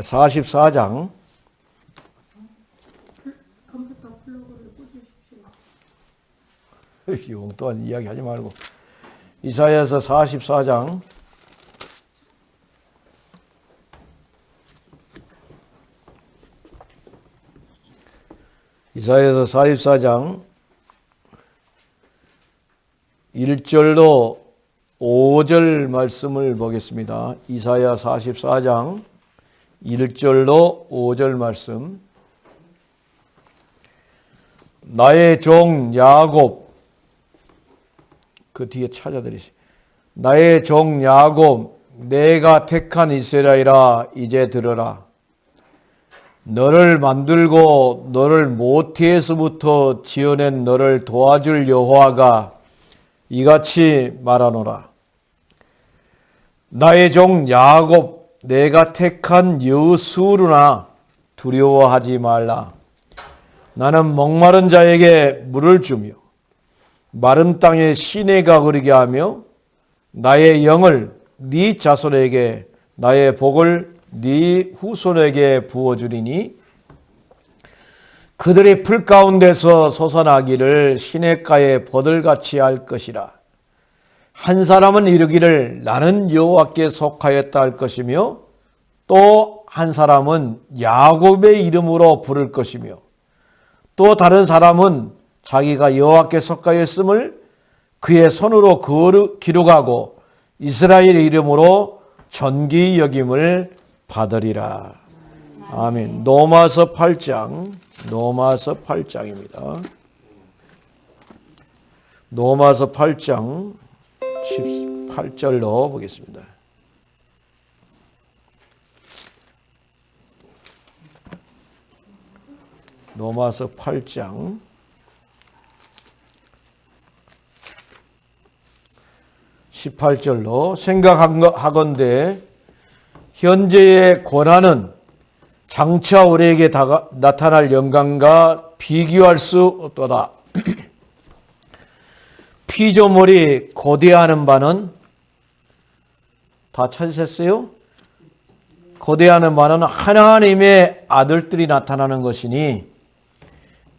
44장. 컴퓨터 플러그를 꽂으십시오. 용또한 이야기 하지 말고. 이사야서 44장. 이사야서 44장. 1절로 5절 말씀을 보겠습니다. 이사야 44장 1절로 5절 말씀 나의 종 야곱 그 뒤에 찾아드리시. 나의 종 야곱 내가 택한 이스라엘아 이제 들어라. 너를 만들고 너를 모태에서부터 지어낸 너를 도와줄 여호와가 이같이 말하노라. 나의 종 야곱 내가 택한 여수르나 두려워하지 말라. 나는 목마른 자에게 물을 주며 마른 땅에 시내가 흐르게 하며 나의 영을 네 자손에게 나의 복을 네 후손에게 부어주리니 그들이 풀 가운데서 솟아나기를 시냇가에 버들같이 할 것이라 한 사람은 이르기를 나는 여호와께 속하였다 할 것이며 또 한 사람은 야곱의 이름으로 부를 것이며 또 다른 사람은 자기가 여호와께 속하였음을 그의 손으로 기록하고 이스라엘의 이름으로 존귀 여김을 받으리라. 아멘. 로마서 8장, 로마서 8장입니다. 로마서 8장 18절로 보겠습니다. 로마서 8장 18절로 생각하건대 현재의 고난은 장차 우리에게 다가, 나타날 영광과 비교할 수 없도다. 피조물이 고대하는 바는 다 찾으셨어요? 고대하는 바는 하나님의 아들들이 나타나는 것이니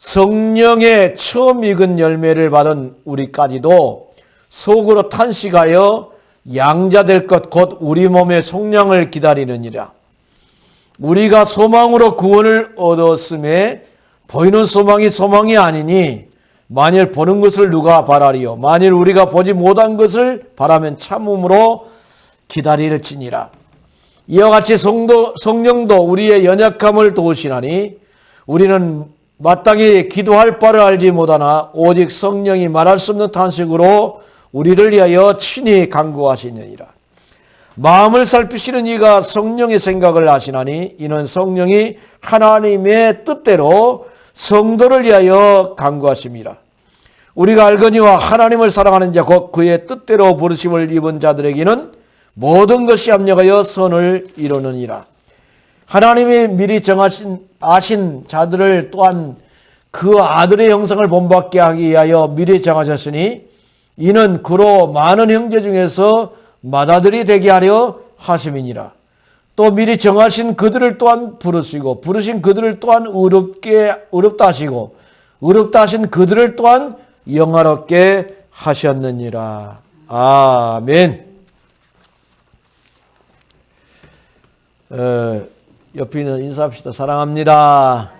성령의 처음 익은 열매를 받은 우리까지도 속으로 탄식하여 양자될 것 곧 우리 몸의 속량을 기다리느니라. 우리가 소망으로 구원을 얻었음에 보이는 소망이 소망이 아니니 만일 보는 것을 누가 바라리요 만일 우리가 보지 못한 것을 바라면 참음으로 기다릴지니라. 이와 같이 성도, 성령도 우리의 연약함을 도우시나니 우리는 마땅히 기도할 바를 알지 못하나 오직 성령이 말할 수 없는 탄식으로 우리를 위하여 친히 간구하시느니라. 마음을 살피시는 이가 성령의 생각을 하시나니 이는 성령이 하나님의 뜻대로 성도를 위하여 간구하십니다. 우리가 알거니와 하나님을 사랑하는 자 곧 그의 뜻대로 부르심을 입은 자들에게는 모든 것이 합력하여 선을 이루느니라. 하나님이 미리 정하신 아신 자들을 또한 그 아들의 형상을 본받게 하기 위하여 미리 정하셨으니 이는 그로 많은 형제 중에서 맏아들이 되게 하려 하심이니라. 또 미리 정하신 그들을 또한 부르시고 부르신 그들을 또한 의롭게 의롭다 하시고 의롭다 하신 그들을 또한 영화롭게 하셨느니라. 아멘. 어, 옆에 있는 인사합시다. 사랑합니다.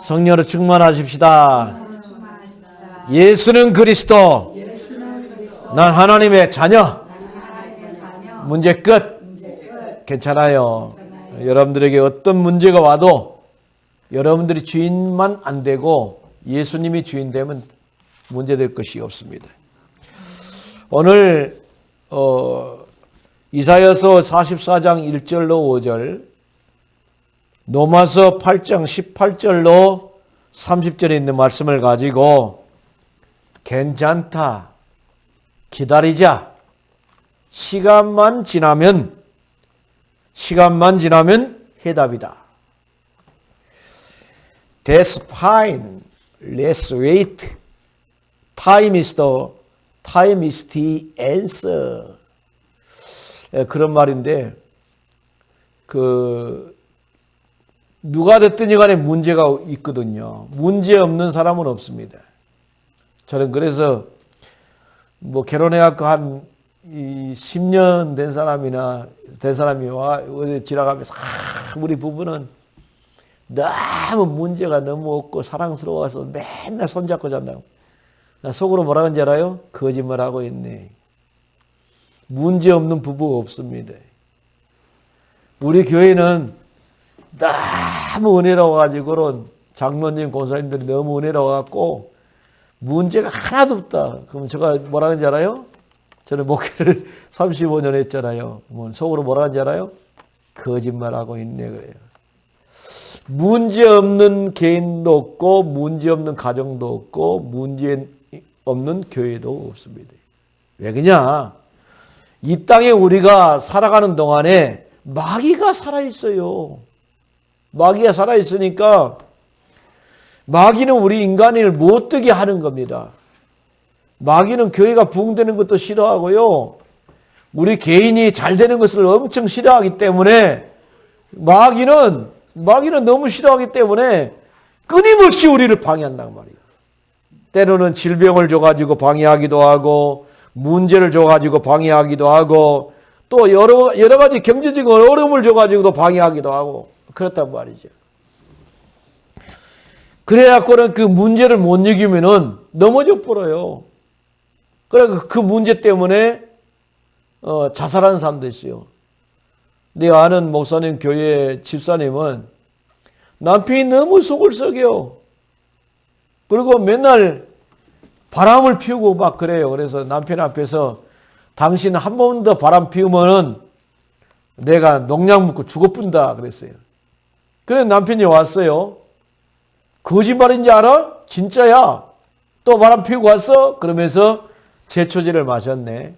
성령으로 충만하십시다. 예수는 그리스도. 난 하나님의 자녀. 문제 끝. 괜찮아요. 여러분들에게 어떤 문제가 와도 여러분들이 주인만 안 되고 예수님이 주인 되면 문제될 것이 없습니다. 오늘 어, 이사여서 44장 1절로 5절 로마서 8장 18절로 30절에 있는 말씀을 가지고 괜찮다. 기다리자. 시간만 지나면 시간만 지나면 해답이다. That's fine. Let's wait. Time is the time is the answer. 예, 그런 말인데 그 누가 됐든지 간에 문제가 있거든요. 문제 없는 사람은 없습니다. 저는 그래서 뭐 결혼해갖고 한이 10년 된 사람이나 된 사람이 와 어디 지나가면서 아, 우리 부부는 너무 문제가 너무 없고 사랑스러워서 맨날 손잡고 잔다고. 나 속으로 뭐라 그런지 알아요? 거짓말하고 있네. 문제 없는 부부 없습니다. 우리 교회는 너무 은혜로워 가지고는 장로님, 권사님들이 너무 은혜로워 갖고 문제가 하나도 없다. 그럼 제가 뭐라 그런지 알아요? 저는 목회를 35년 했잖아요. 뭐 속으로 뭐라 하는지 알아요? 거짓말하고 있네 그래요. 문제 없는 개인도 없고 문제 없는 가정도 없고 문제 없는 교회도 없습니다. 왜 그냐? 이 땅에 우리가 살아가는 동안에 마귀가 살아 있어요. 마귀가 살아 있으니까 마귀는 우리 인간을 못 되게 하는 겁니다. 마귀는 교회가 부흥되는 것도 싫어하고요. 우리 개인이 잘 되는 것을 엄청 싫어하기 때문에 마귀는 마귀는 너무 싫어하기 때문에 끊임없이 우리를 방해한단 말이에요. 때로는 질병을 줘가지고 방해하기도 하고 문제를 줘가지고 방해하기도 하고 또 여러 여러 가지 경제적인 어려움을 줘가지고도 방해하기도 하고 그렇단 말이죠. 그래갖고는 그 문제를 못 이기면은 넘어져 버려요. 그래 그 문제 때문에 어, 자살하는 사람도 있어요. 내 아는 목사님 교회 집사님은 남편이 너무 속을 썩여. 그리고 맨날 바람을 피우고 막 그래요. 그래서 남편 앞에서 당신 한 번 더 바람 피우면은 내가 농약 먹고 죽어뿐다 그랬어요. 그래 남편이 왔어요. 거짓말인지 알아? 진짜야. 또 바람 피우고 왔어? 그러면서 제초제를 마셨네.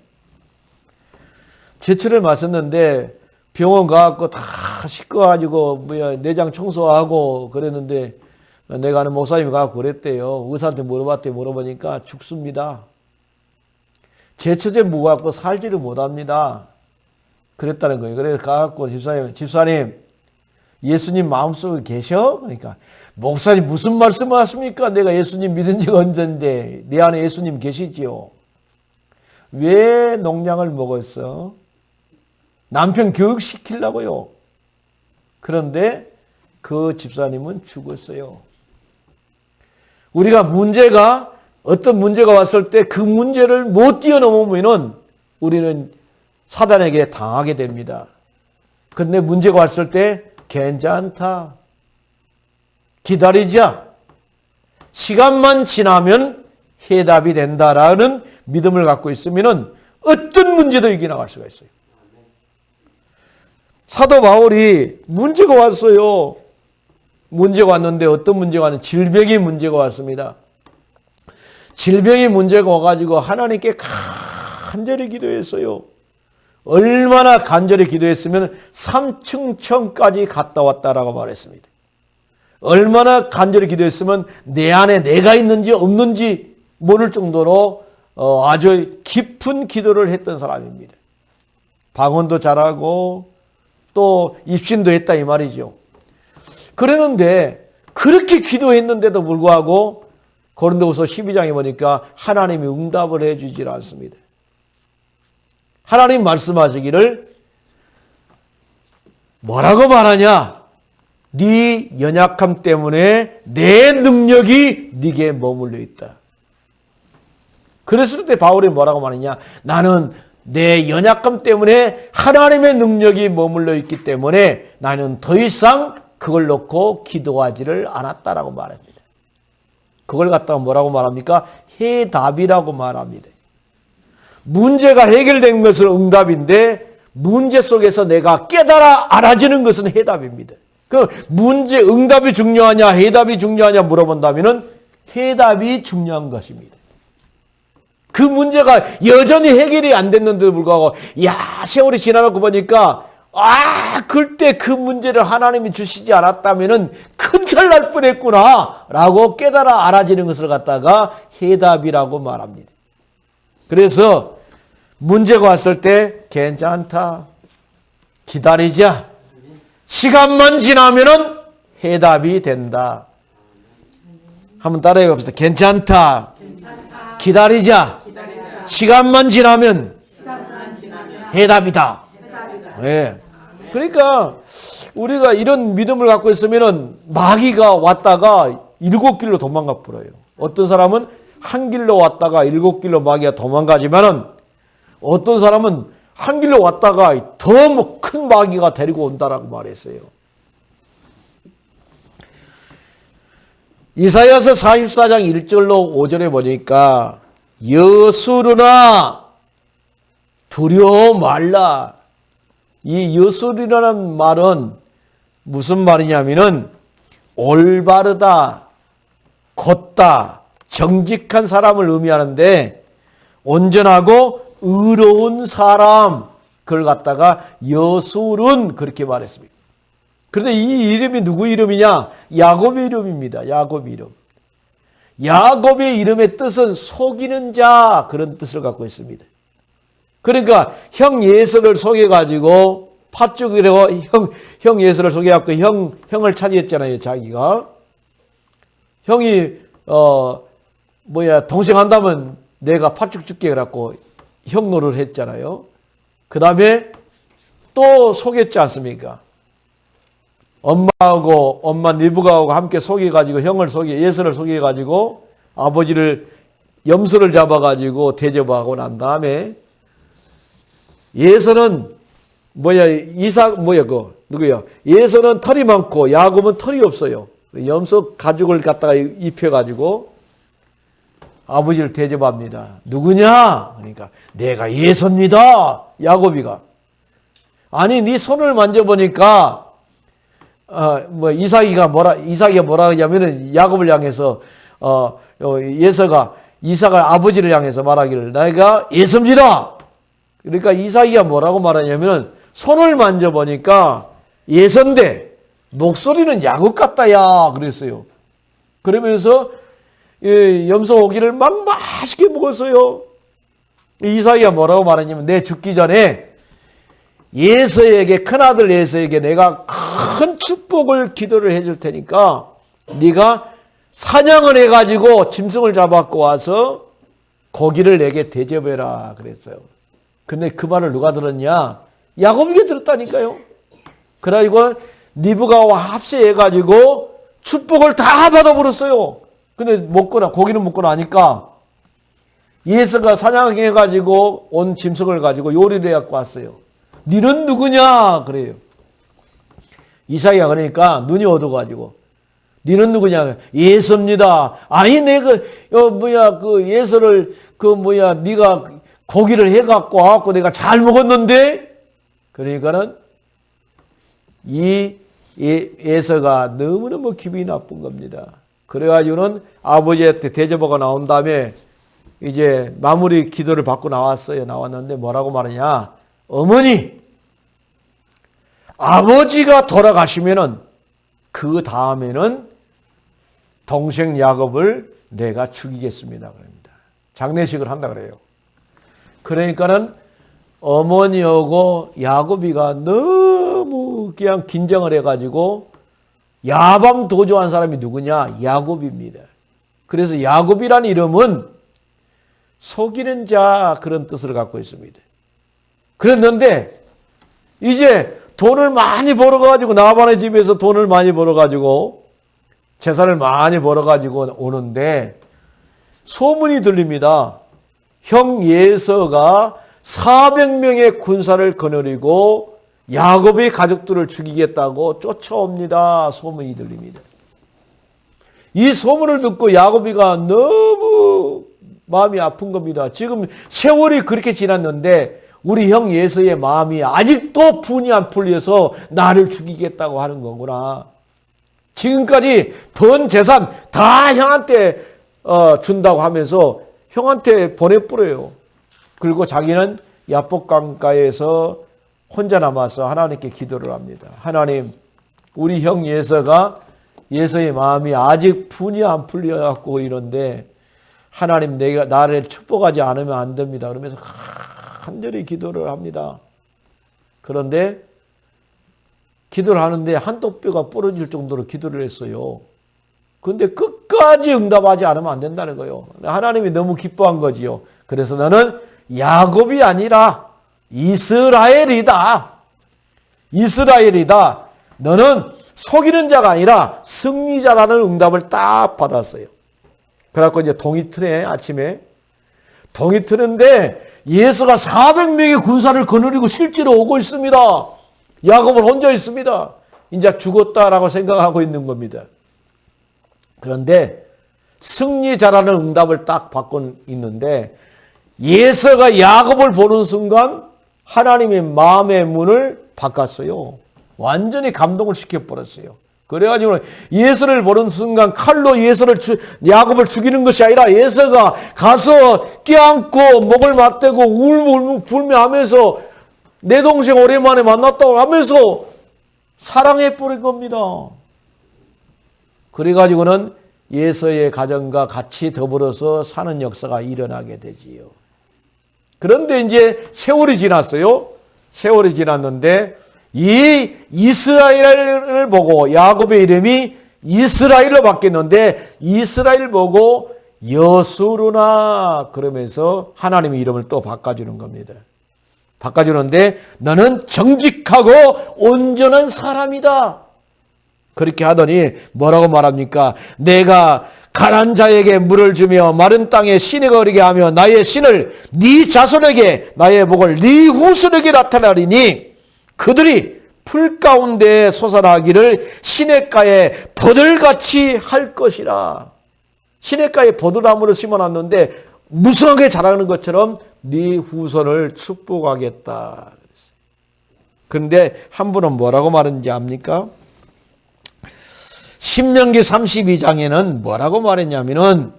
제초를 마셨는데 병원 가갖고 다 씻어가지고 뭐야 내장 청소하고 그랬는데 내가 아는 목사님이 가갖고 그랬대요. 의사한테 물어봤더니 물어보니까 죽습니다. 제초제 먹어갖고 살지를 못합니다. 그랬다는 거예요. 그래서 가갖고 집사님, 집사님, 예수님 마음속에 계셔? 그러니까 목사님 무슨 말씀을 하십니까? 내가 예수님 믿은 지가 언젠데 내 안에 예수님 계시지요. 왜 농약을 먹었어? 남편 교육시키려고요. 그런데 그 집사님은 죽었어요. 우리가 문제가 어떤 문제가 왔을 때 그 문제를 못 뛰어넘으면 우리는 사단에게 당하게 됩니다. 그런데 문제가 왔을 때 괜찮다. 기다리자. 시간만 지나면 해답이 된다라는 믿음을 갖고 있으면 어떤 문제도 이겨나갈 수가 있어요. 사도 바울이 문제가 왔어요. 문제가 왔는데 어떤 문제가 왔는 질병이 문제가 왔습니다. 질병이 문제가 와가지고 하나님께 간절히 기도했어요. 얼마나 간절히 기도했으면 삼층천까지 갔다 왔다라고 말했습니다. 얼마나 간절히 기도했으면 내 안에 내가 있는지 없는지 모를 정도로 어, 아주 깊은 기도를 했던 사람입니다. 방언도 잘하고 또 입신도 했다 이 말이죠. 그랬는데 그렇게 기도했는데도 불구하고 고린도후서 12장에 보니까 하나님이 응답을 해 주질 않습니다. 하나님 말씀하시기를 뭐라고 말하냐? 네 연약함 때문에 내 능력이 네게 머물러 있다. 그랬을 때 바울이 뭐라고 말하냐? 나는 내 연약함 때문에 하나님의 능력이 머물러 있기 때문에 나는 더 이상 그걸 놓고 기도하지를 않았다라고 말합니다. 그걸 갖다가 뭐라고 말합니까? 해답이라고 말합니다. 문제가 해결된 것은 응답인데 문제 속에서 내가 깨달아 알아지는 것은 해답입니다. 그 문제 응답이 중요하냐 해답이 중요하냐 물어본다면은 해답이 중요한 것입니다. 그 문제가 여전히 해결이 안 됐는데도 불구하고 야 세월이 지나고 보니까 아 그때 그 문제를 하나님이 주시지 않았다면은 큰탈 날 뻔했구나라고 깨달아 알아지는 것을 갖다가 해답이라고 말합니다. 그래서 문제가 왔을 때 괜찮다 기다리자 시간만 지나면은 해답이 된다. 한번 따라해 봅시다. 괜찮다. 기다리자. 시간만 지나면 해답이다. 예. 그러니까 우리가 이런 믿음을 갖고 있으면은 마귀가 왔다가 일곱 길로 도망가 버려요. 어떤 사람은 한 길로 왔다가 일곱 길로 마귀가 도망가지만은 어떤 사람은 한 길로 왔다가 더큰 마귀가 데리고 온다라고 말했어요. 이사야서 44장 1절로 5절에 보니까 여수르나 두려워 말라. 이 여수리라는 말은 무슨 말이냐면은 올바르다, 곧다, 정직한 사람을 의미하는데 온전하고 의로운 사람 그걸 갖다가 여술은 그렇게 말했습니다. 그런데 이 이름이 누구 이름이냐? 야곱의 이름입니다. 야곱 이름. 야곱의 이름의 뜻은 속이는 자 그런 뜻을 갖고 있습니다. 그러니까 형 예서를 속여 가지고 팥죽이라고 형, 형 예서를 속여 갖고 형 형을 차지했잖아요, 자기가. 형이 어 뭐야 동생 한다면 내가 팥죽 줄게 그래갖고 형 노릇을 했잖아요. 그 다음에 또 속였지 않습니까? 엄마하고 엄마 니부가하고 함께 속여가지고 형을 속여 예서를 속여가지고 아버지를 염소를 잡아가지고 대접하고 난 다음에 예서는 뭐야 이사 뭐야 그 누구야 예서는 털이 많고 야곱은 털이 없어요. 염소 가죽을 갖다가 입혀가지고 아버지를 대접합니다. 누구냐? 그러니까 내가 예서입니다. 야곱이가 아니 네 손을 만져보니까 어, 뭐 이삭이가 뭐라 이삭이가 뭐라 하냐면은 야곱을 향해서 어, 어, 예서가 이삭을 아버지를 향해서 말하기를 내가 예서입니다. 그러니까 이삭이가 뭐라고 말하냐면은 손을 만져보니까 예선데 목소리는 야곱 같다야 그랬어요. 그러면서 예, 염소 고기를 막 맛있게 먹었어요. 이삭이가 뭐라고 말하냐면 내 죽기 전에 예서에게 큰아들 예서에게 내가 큰 축복을 기도를 해줄 테니까 네가 사냥을 해가지고 짐승을 잡아갖고 와서 고기를 내게 대접해라 그랬어요. 근데 그 말을 누가 들었냐? 야곱이 들었다니까요. 그래가지고 니브가와 합세해가지고 축복을 다 받아버렸어요. 근데 먹거나 고기는 먹거나 하니까 예서가 사냥해 가지고 온 짐승을 가지고 요리를 해 갖고 왔어요. 니는 누구냐? 그래요. 이삭이가 그러니까 눈이 어두워가지고 니는 누구냐? 예서입니다. 아니 내가 어 뭐야 그 예서를 그 뭐야 네가 고기를 해 갖고 와갖고 내가 잘 먹었는데 그러니까는 이 예- 예서가 너무너무 기분이 나쁜 겁니다. 그래가지고는 아버지한테 대접하고 나온 다음에 이제 마무리 기도를 받고 나왔어요. 나왔는데 뭐라고 말하냐? 어머니, 아버지가 돌아가시면은 그 다음에는 동생 야곱을 내가 죽이겠습니다. 그럽니다. 장례식을 한다 그래요. 그러니까는 어머니하고 야곱이가 너무 그냥 긴장을 해가지고 야밤 도주한 사람이 누구냐? 야곱입니다. 그래서 야곱이라는 이름은 속이는 자 그런 뜻을 갖고 있습니다. 그랬는데 이제 돈을 많이 벌어가지고 나반의 집에서 돈을 많이 벌어가지고 재산을 많이 벌어가지고 오는데 소문이 들립니다. 형 예서가 400명의 군사를 거느리고 야곱의 가족들을 죽이겠다고 쫓아옵니다. 소문이 들립니다. 이 소문을 듣고 야곱이가 너무 마음이 아픈 겁니다. 지금 세월이 그렇게 지났는데 우리 형 예서의 마음이 아직도 분이 안 풀려서 나를 죽이겠다고 하는 거구나. 지금까지 번 재산 다 형한테 어, 준다고 하면서 형한테 보내버려요. 그리고 자기는 야복강가에서 혼자 남아서 하나님께 기도를 합니다. 하나님, 우리 형 예서가 예서의 마음이 아직 분이 안 풀려갖고 이런데 하나님 내가 나를 축복하지 않으면 안 됩니다. 그러면서 간절히 기도를 합니다. 그런데 기도를 하는데 한독뼈가 부러질 정도로 기도를 했어요. 근데 끝까지 응답하지 않으면 안 된다는 거예요. 하나님이 너무 기뻐한 거지요. 그래서 너는 야곱이 아니라 이스라엘이다. 이스라엘이다. 너는 속이는 자가 아니라 승리자라는 응답을 딱 받았어요. 그래갖고 이제 동이 트네, 아침에. 동이 트는데 예수가 400명의 군사를 거느리고 실제로 오고 있습니다. 야곱은 혼자 있습니다. 이제 죽었다라고 생각하고 있는 겁니다. 그런데 승리자라는 응답을 딱 받고 있는데 예서가 야곱을 보는 순간 하나님의 마음의 문을 바꿨어요. 완전히 감동을 시켜버렸어요. 그래가지고 예서를 보는 순간 칼로 예서를 주, 야곱을 죽이는 것이 아니라 예서가 가서 껴안고 목을 맞대고 울고 불며 하면서 내 동생 오랜만에 만났다고 하면서 사랑해 버린 겁니다. 그래가지고는 예서의 가정과 같이 더불어서 사는 역사가 일어나게 되지요. 그런데 이제 세월이 지났어요. 세월이 지났는데 이 이스라엘을 보고 야곱의 이름이 이스라엘로 바뀌었는데 이스라엘 보고 여수르나 그러면서 하나님의 이름을 또 바꿔주는 겁니다. 바꿔주는데 너는 정직하고 온전한 사람이다. 그렇게 하더니 뭐라고 말합니까? 내가 가난 자에게 물을 주며 마른 땅에 신이 거리게 하며 나의 신을 네 자손에게 나의 복을 네 후손에게 나타나리니 그들이 풀 가운데 솟아나기를 시냇가에 버들같이 할 것이라. 시냇가에 버들나무를 심어놨는데 무성하게 자라는 것처럼 네 후손을 축복하겠다. 그런데 한 분은 뭐라고 말했는지 압니까? 신명기 32장에는 뭐라고 말했냐면은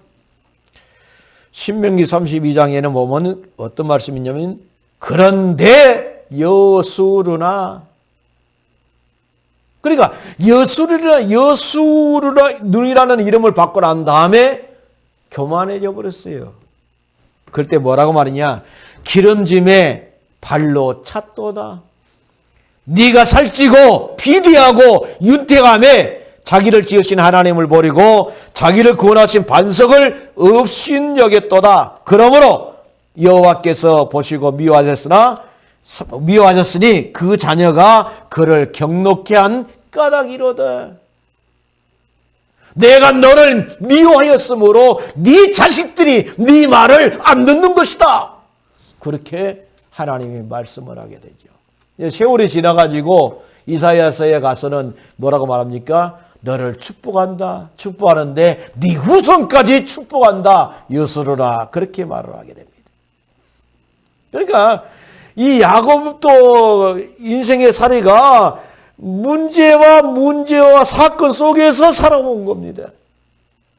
신명기 32장에는 보면 어떤 말씀이냐면 그런데 여수르나 그러니까 여수르나 여수르나 눈이라는 이름을 받고 난 다음에 교만해져 버렸어요. 그럴 때 뭐라고 말이냐? 기름짐에 발로 찼도다. 네가 살찌고 비대하고 윤택함에 자기를 지으신 하나님을 버리고 자기를 구원하신 반석을 없인 여겼도다. 그러므로 여호와께서 보시고 미워하셨으나 미워하셨으니 그 자녀가 그를 경록케 한 까닭이로다. 내가 너를 미워하였으므로 네 자식들이 네 말을 안 듣는 것이다. 그렇게 하나님이 말씀을 하게 되죠. 세월이 지나가지고 이사야서에 가서는 뭐라고 말합니까? 너를 축복한다. 축복하는데 네 후손까지 축복한다. 여수르라. 그렇게 말을 하게 됩니다. 그러니까 이 야곱도 인생의 사례가 문제와 문제와 사건 속에서 살아온 겁니다.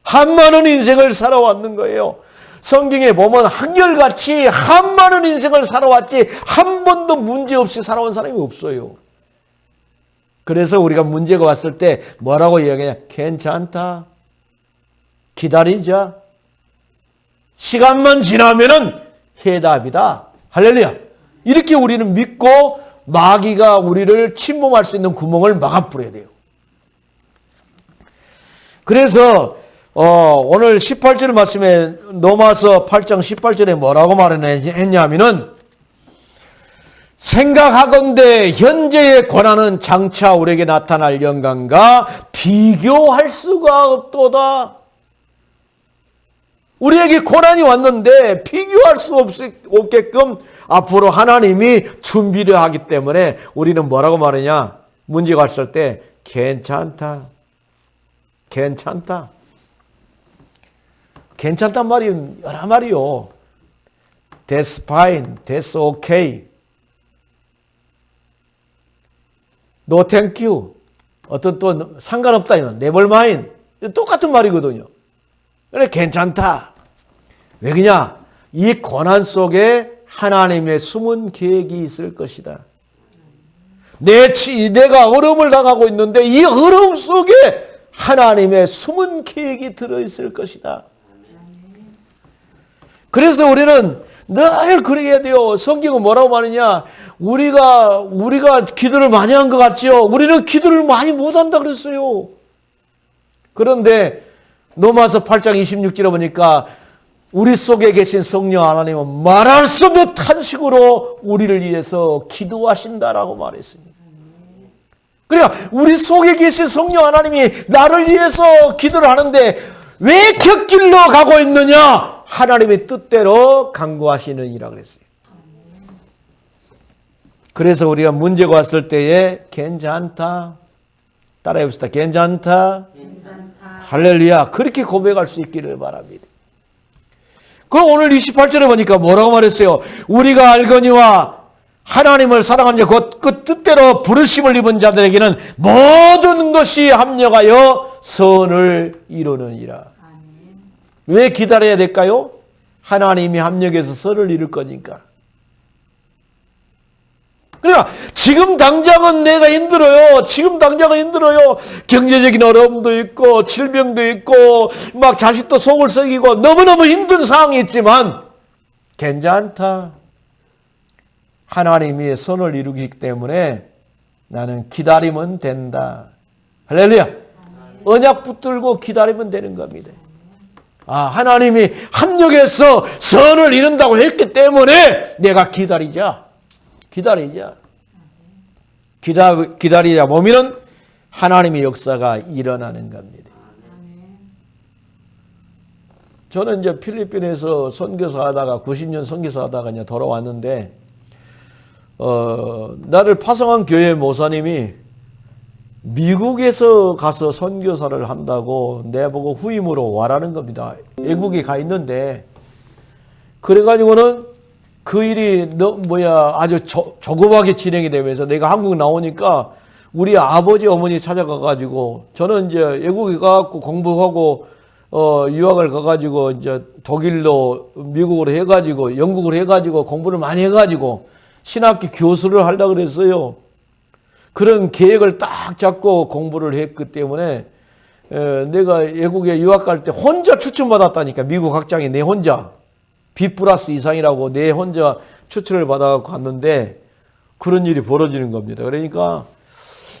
한 많은 인생을 살아왔는 거예요. 성경에 보면 한결같이 한 많은 인생을 살아왔지 한 번도 문제 없이 살아온 사람이 없어요. 그래서 우리가 문제가 왔을 때 뭐라고 이야기해? 괜찮다. 기다리자. 시간만 지나면은 해답이다. 할렐루야. 이렇게 우리는 믿고 마귀가 우리를 침범할 수 있는 구멍을 막아버려야 돼요. 그래서 어, 오늘 18절 말씀에 넘어서 8장 18절에 뭐라고 말했냐면은 생각하건대 현재의 권한은 장차 우리에게 나타날 영광과 비교할 수가 없도다. 우리에게 고난이 왔는데 비교할 수 없, 없게끔 앞으로 하나님이 준비를 하기 때문에 우리는 뭐라고 말하냐? 문제가 왔을 때 괜찮다. 괜찮다. 괜찮단 말이 여러 말이요. That's fine. That's okay. 노 땡큐. 어떤 또 상관없다. 이건 네벌마인. 똑같은 말이거든요. 그래 괜찮다. 왜 그냐? 이 고난 속에 하나님의 숨은 계획이 있을 것이다. 내 치, 내가 어려움을 당하고 있는데 이 어려움 속에 하나님의 숨은 계획이 들어있을 것이다. 그래서 우리는 늘 그래야 돼요. 성경은 뭐라고 말하냐? 우리가, 우리가 기도를 많이 한 것 같지요? 우리는 기도를 많이 못 한다 그랬어요. 그런데 로마서 8장 26절에 보니까 우리 속에 계신 성령 하나님은 말할 수 없는 탄식으로 우리를 위해서 기도하신다라고 말했습니다. 그러니까 우리 속에 계신 성령 하나님이 나를 위해서 기도를 하는데 왜 곁길로 가고 있느냐? 하나님의 뜻대로 강구하시느니라 그랬어요. 그래서 우리가 문제가 왔을 때에 괜찮다. 따라해 봅시다. 괜찮다. 할렐루야. 그렇게 고백할 수 있기를 바랍니다. 그럼 오늘 28절에 보니까 뭐라고 말했어요? 우리가 알거니와 하나님을 사랑하는 자, 곧 그 뜻대로 부르심을 입은 자들에게는 모든 것이 합력하여 선을 이루느니라. 왜 기다려야 될까요? 하나님이 합력해서 선을 이룰 거니까. 그러니까 지금 당장은 내가 힘들어요. 지금 당장은 힘들어요. 경제적인 어려움도 있고 질병도 있고 막 자식도 속을 썩이고 너무너무 힘든 상황이 있지만 괜찮다. 하나님이 선을 이루기 때문에 나는 기다리면 된다. 할렐루야. 언약 붙들고 기다리면 되는 겁니다. 아, 하나님이 합력해서 선을 이룬다고 했기 때문에 내가 기다리자. 기다리자. 기다, 기다리자 보면은 하나님의 역사가 일어나는 겁니다. 저는 이제 필리핀에서 선교사 하다가 90년 선교사 하다가 이제 돌아왔는데, 어, 나를 파송한 교회 모사님이 미국에서 가서 선교사를 한다고 내보고 후임으로 와라는 겁니다. 외국에 가 있는데, 그래가지고는 그 일이 너 뭐야 아주 조, 조급하게 진행이 되면서 내가 한국 나오니까 우리 아버지 어머니 찾아가 가지고 저는 이제 외국에 가갖고 공부하고 어 유학을 가가지고 이제 독일로 미국으로 해가지고 영국으로 해가지고 공부를 많이 해가지고 신학기 교수를 하려고 그랬어요. 그런 계획을 딱 잡고 공부를 했기 때문에 에, 내가 외국에 유학 갈 때 혼자 추천받았다니까 미국 학장이 내 혼자 B 플러스 이상이라고 내 혼자 추천을 받아갖고 갔는데 그런 일이 벌어지는 겁니다. 그러니까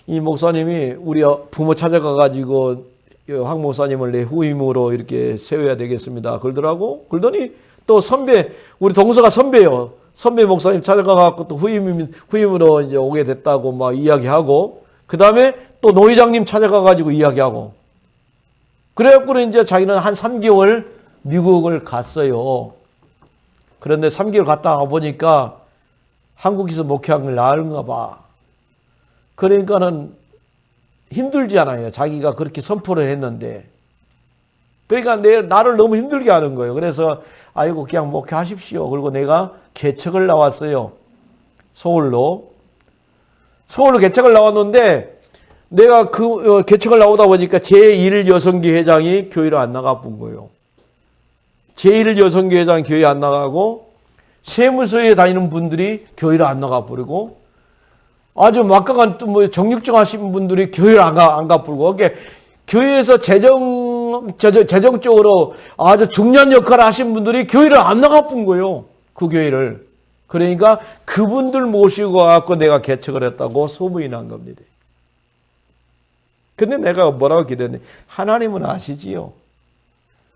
이 목사님이 우리 부모 찾아가 가지고 황 목사님을 내 후임으로 이렇게 세워야 되겠습니다. 그러더라고. 그러더니 또 선배, 우리 동서가 선배요. 선배 목사님 찾아가갖고 또 후임, 후임으로 이제 오게 됐다고 막 이야기하고, 그 다음에 또 노회장님 찾아가가지고 이야기하고, 그래갖고 이제 자기는 한 3개월 미국을 갔어요. 그런데 3개월 갔다 와 보니까 한국에서 목회한 걸 나은가 봐. 그러니까는 힘들지 않아요. 자기가 그렇게 선포를 했는데. 그러니까 내, 나를 너무 힘들게 하는 거예요. 그래서, 아이고, 그냥 목회하십시오. 그리고 내가 개척을 나왔어요. 서울로. 서울로 개척을 나왔는데, 내가 그, 어, 개척을 나오다 보니까 제1 여성기 회장이 교회를 안 나가 본 거예요. 제1 여성교회장 교회 안 나가고 세무서에 다니는 분들이 교회를 안 나가 버리고 아주 막강한 뭐 정육정 하신 분들이 교회를 안 가, 안 가버리고 그게 교회에서 재정, 재정, 재정 적으로 아주 중요한 역할을 하신 분들이 교회를 안 나가 본 거예요. 그 교회를. 그러니까 그분들 모시고 와갖고 내가 개척을 했다고 소문이 난 겁니다. 근데 내가 뭐라고 기대했니? 하나님은 아시지요.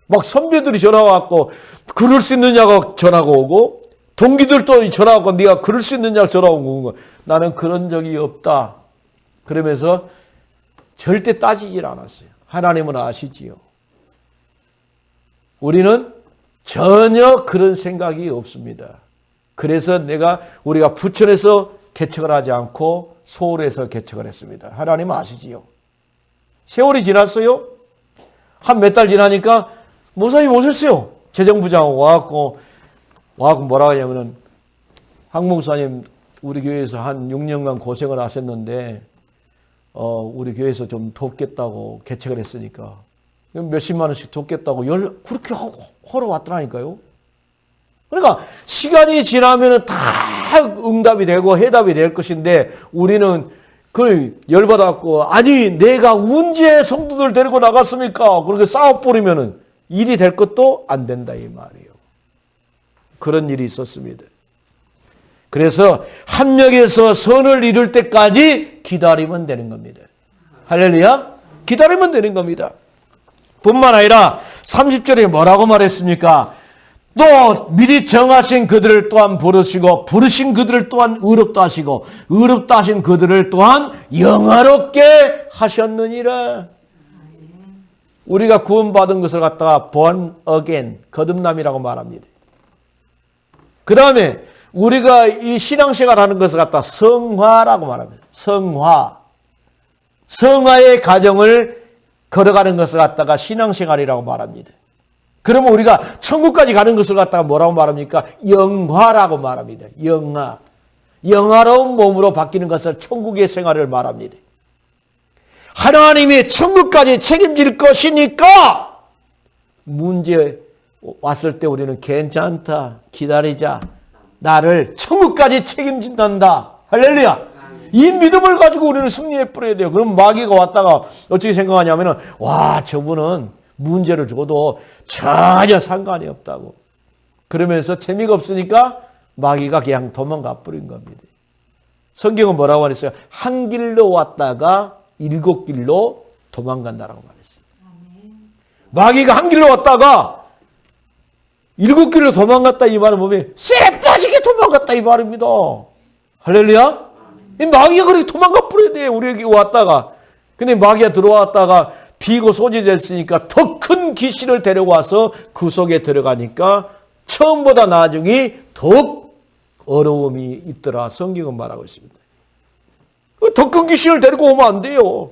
막 선배들이 전화 왔고 그럴 수 있느냐고 전화가 오고 동기들도 전화 왔고 네가 그럴 수 있느냐고 전화 오고 나는 그런 적이 없다. 그러면서 절대 따지질 않았어요. 하나님은 아시지요. 우리는 전혀 그런 생각이 없습니다. 그래서 내가 우리가 부천에서 개척을 하지 않고 서울에서 개척을 했습니다. 하나님은 아시지요. 세월이 지났어요. 한 몇 달 지나니까 목사님 오셨어요. 재정부장 와갖고, 와갖고 뭐라 하냐면은, 한 목사님 우리 교회에서 한 6년간 고생을 하셨는데, 어, 우리 교회에서 좀 돕겠다고 개척을 했으니까 몇십만 원씩 돕겠다고 열 그렇게 하러 왔더라니까요. 그러니까 시간이 지나면은 다 응답이 되고 해답이 될 것인데 우리는 그 열받았고 아니 내가 언제 성도들 데리고 나갔습니까? 그렇게 싸워버리면은 일이 될 것도 안 된다 이 말이에요. 그런 일이 있었습니다. 그래서 합력에서 선을 이룰 때까지 기다리면 되는 겁니다. 할렐루야? 기다리면 되는 겁니다. 뿐만 아니라 30절에 뭐라고 말했습니까? 또 미리 정하신 그들을 또한 부르시고 부르신 그들을 또한 의롭다 하시고 의롭다 하신 그들을 또한 영화롭게 하셨느니라. 우리가 구원받은 것을 갖다가 born again 거듭남이라고 말합니다. 그 다음에 우리가 이 신앙생활 하는 것을 갖다 성화라고 말합니다. 성화. 성화의 과정을 걸어가는 것을 갖다가 신앙생활이라고 말합니다. 그러면 우리가 천국까지 가는 것을 갖다가 뭐라고 말합니까? 영화라고 말합니다. 영화. 영화로운 몸으로 바뀌는 것을 천국의 생활을 말합니다. 하나님이 천국까지 책임질 것이니까 문제 왔을 때 우리는 괜찮다. 기다리자. 나를 천국까지 책임진단다. 할렐루야. 이 믿음을 가지고 우리는 승리해 버려야 돼요. 그럼 마귀가 왔다가 어떻게 생각하냐면은 와, 저분은 문제를 줘도 전혀 상관이 없다고. 그러면서 재미가 없으니까 마귀가 그냥 도망가 버린 겁니다. 성경은 뭐라고 말했어요? 한 길로 왔다가 일곱 길로 도망간다라고 말했어요. 마귀가 한 길로 왔다가 일곱 길로 도망갔다 이 말을 보면 쎄 빠지게 도망갔다 이 말입니다. 할렐루야? 이 마귀가 그렇게 도망가 버려야 돼 우리에게 왔다가. 근데 마귀가 들어왔다가 비고 소지됐으니까 더 큰 귀신을 데려와서 그 속에 들어가니까 처음보다 나중에 더욱 어려움이 있더라. 성경은 말하고 있습니다. 더 큰 귀신을 데리고 오면 안 돼요.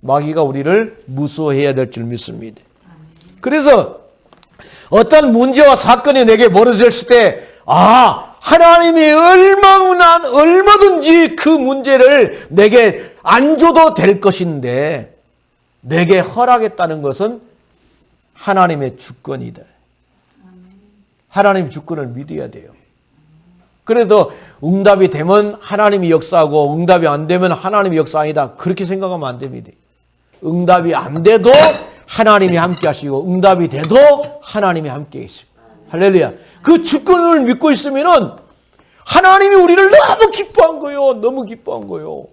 마귀가 우리를 무서워해야 될 줄 믿습니다. 그래서 어떤 문제와 사건이 내게 벌어졌을 때, 아, 하나님이 얼마나, 얼마든지 그 문제를 내게 안 줘도 될 것인데, 내게 허락했다는 것은 하나님의 주권이다. 하나님 주권을 믿어야 돼요. 그래도 응답이 되면 하나님이 역사하고 응답이 안 되면 하나님이 역사 아니다. 그렇게 생각하면 안 됩니다. 응답이 안 돼도 하나님이 함께 하시고 응답이 돼도 하나님이 함께 계시고 할렐루야. 그 주권을 믿고 있으면은 하나님이 우리를 너무 기뻐한 거예요. 너무 기뻐한 거예요.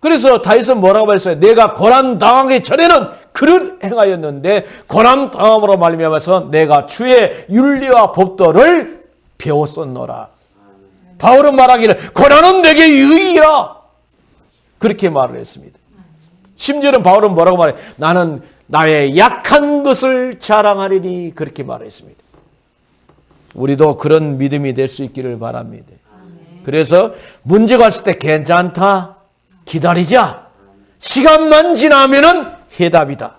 그래서 다윗은 뭐라고 말했어요? 내가 고난 당하기 전에는 그릇 행하였는데 고난 당함으로 말미암아서 내가 주의 윤리와 법도를 배웠었노라. 바울은 말하기를 고난은 내게 유익이라 그렇게 말을 했습니다. 심지어는 바울은 뭐라고 말해? 나는 나의 약한 것을 자랑하리니 그렇게 말했습니다. 우리도 그런 믿음이 될 수 있기를 바랍니다. 그래서 문제가 왔을 때 괜찮다. 기다리자. 시간만 지나면은 해답이다.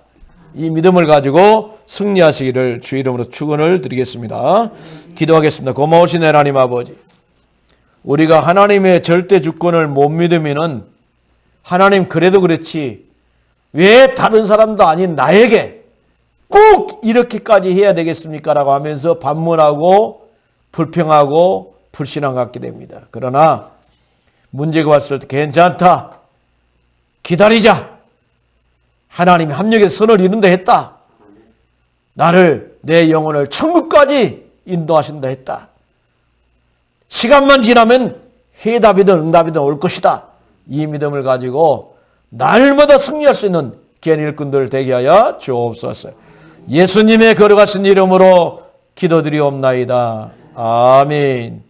이 믿음을 가지고 승리하시기를 주 이름으로 축원을 드리겠습니다. 기도하겠습니다. 고마우신 하나님 아버지. 우리가 하나님의 절대 주권을 못 믿으면은 하나님 그래도 그렇지 왜 다른 사람도 아닌 나에게 꼭 이렇게까지 해야 되겠습니까? 라고 하면서 반문하고 불평하고 불신앙 갖게 됩니다. 그러나 문제가 왔을 때 괜찮다. 기다리자. 하나님이 합력의 선을 이룬다 했다. 나를 내 영혼을 천국까지 인도하신다 했다. 시간만 지나면 해답이든 응답이든 올 것이다. 이 믿음을 가지고 날마다 승리할 수 있는 귀한 일꾼들 되게 하여 주옵소서. 예수님의 걸어가신 이름으로 기도드리옵나이다. 아멘.